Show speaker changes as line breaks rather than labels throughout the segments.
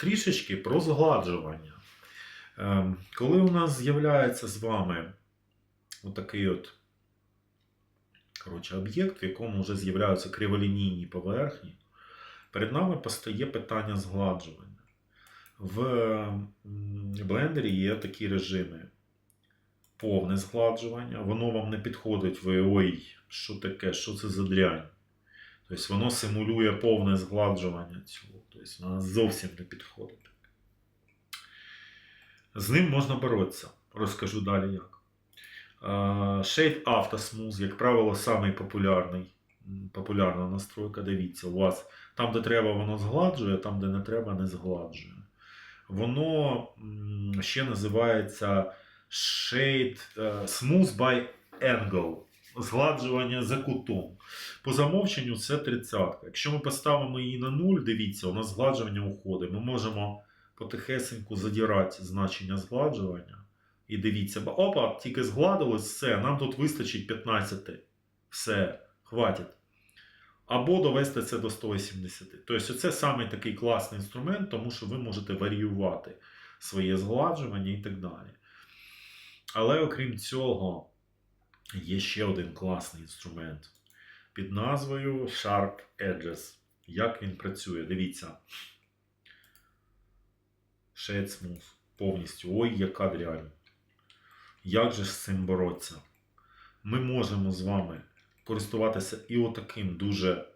трішечки про згладжування. Ем, Коли у нас з'являється з вами отакий от коротше, об'єкт, в якому вже з'являються криволінійні поверхні, перед нами постає питання згладжування. В блендері є такі режими. Повне згладжування, воно вам не підходить, ви ой, що таке, що це за дрянь. Тобто воно симулює повне згладжування цього. Тобто воно зовсім не підходить. З ним можна боротися. Розкажу далі як. Shade Auto як правило, самий популярний, популярна настройка. Дивіться, у вас там, де треба, воно згладжує, там, де не треба, не згладжує. Воно ще називається Shade е, Smooth by Angle. Згладжування за кутом. По замовченню це 30. Якщо ми поставимо її на 0, дивіться, у нас згладжування уходить. Ми можемо потихесеньку задірати значення згладжування. І дивіться, бо опа, тільки згладилось, все, нам тут вистачить 15. Все, хватить. Або довести це до 180. Тобто, це саме такий класний інструмент, тому що ви можете варіювати своє згладжування і так далі. Але окрім цього, є ще один класний інструмент під назвою Sharp Edges. Як він працює? Дивіться. Shade Smooth. Повністю. Ой, яка дрянь. Як же з цим боротися? Ми можемо з вами користуватися і отаким дуже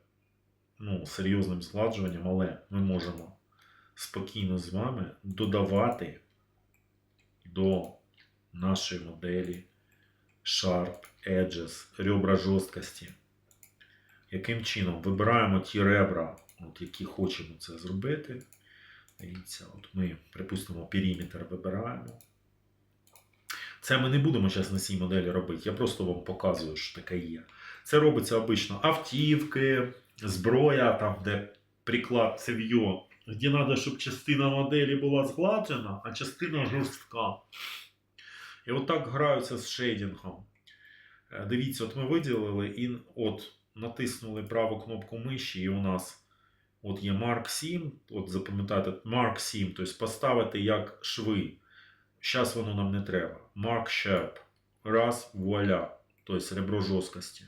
ну, серйозним згладжуванням, але ми можемо спокійно з вами додавати до нашої моделі Sharp Edges, ребра жорсткості. Яким чином? Вибираємо ті ребра, от, які хочемо це зробити. Дивіться, от ми, припустимо, периметр вибираємо. Це ми не будемо зараз на цій моделі робити. Я просто вам показую, що таке є. Це робиться обично автівки, зброя, там, де приклад цев'йо, де треба, щоб частина моделі була згладжена, а частина жорстка. І от так граються з шейдингом. Е, Дивіться, от ми виділили і от натиснули праву кнопку миші, і у нас от є Mark 7. От запам'ятайте, Mark 7, тобто поставити як шви. Зараз воно нам не треба. Mark Sharp. Раз, вуаля. Тобто ребро жорсткості.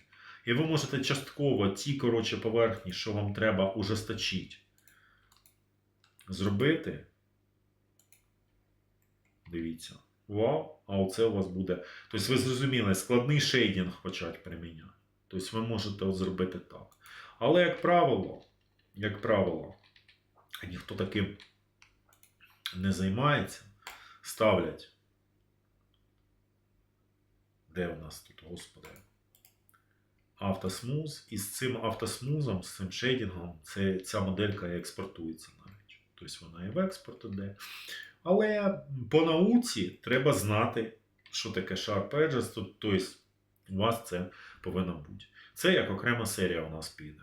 І ви можете частково ті коротше, поверхні, що вам треба ужесточити, зробити. Дивіться. Вау, а оце у вас буде. Тобто ви зрозуміли, складний шейдинг почати приміняти. Тобто ви можете зробити так. Але, як правило, як правило, ніхто таким не займається, ставлять. Де у нас тут, господи? Автосмуз. І з цим автосмузом, з цим шейдингом, це, ця моделька і експортується навіть. Тобто вона і в експорт іде. Але по науці треба знати, що таке Sharp Edges. Тобто у вас це повинно бути. Це як окрема серія у нас піде.